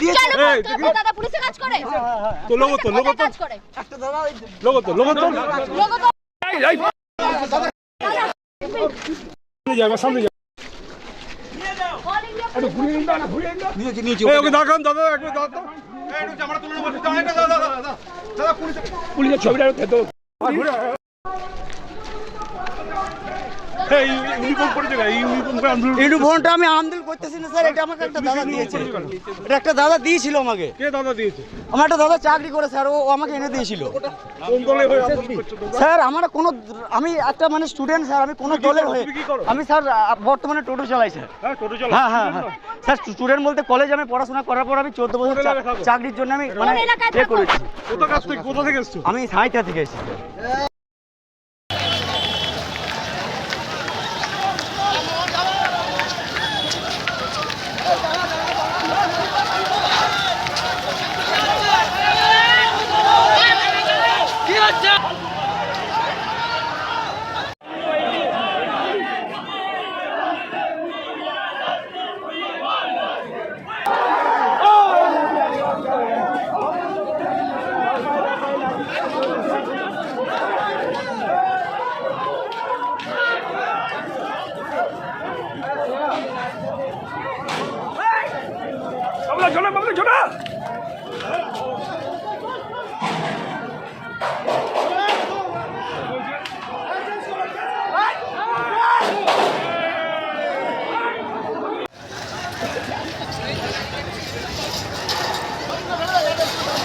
দিয়েছে? দাদা পুলিশে কাজ করে। তো লোগো তো লোগো তো। একটা দাদা ওই লোগো তো লোগো তো। লোগো তো। সামনে যাবে সামনে যাবে অল ইন্ডিয়া ইউনিফর্মটা আমি আমদিল করতেছি না স্যার। এটা আমাকে একটা দাদা দিয়েছে এটা একটা দাদা দিয়েছিল আমাকে। কে দাদা দিয়েছে? আমার একটা দাদা চাকরি করে স্যার ও আমাকে এনে দিয়েছিল। হয়ে স্যার আমার কোনো আমি একটা মানে স্টুডেন্ট স্যার আমি কোনো দলের হয়ে? আমি স্যার বর্তমানে টোটো চালাই স্যার। হ্যাঁ হ্যাঁ হ্যাঁ হ্যাঁ। স্যার স্টুডেন্ট বলতে কলেজে আমি পড়াশোনা করার পর আমি চোদ্দ বছর? চাকরির জন্য আমি মানে করেছি। থেকে কোথা থেকে এসছো? সাঁইথা থেকে এসেছি বাবলা ছোটা বাবলা ছোটা Thank you.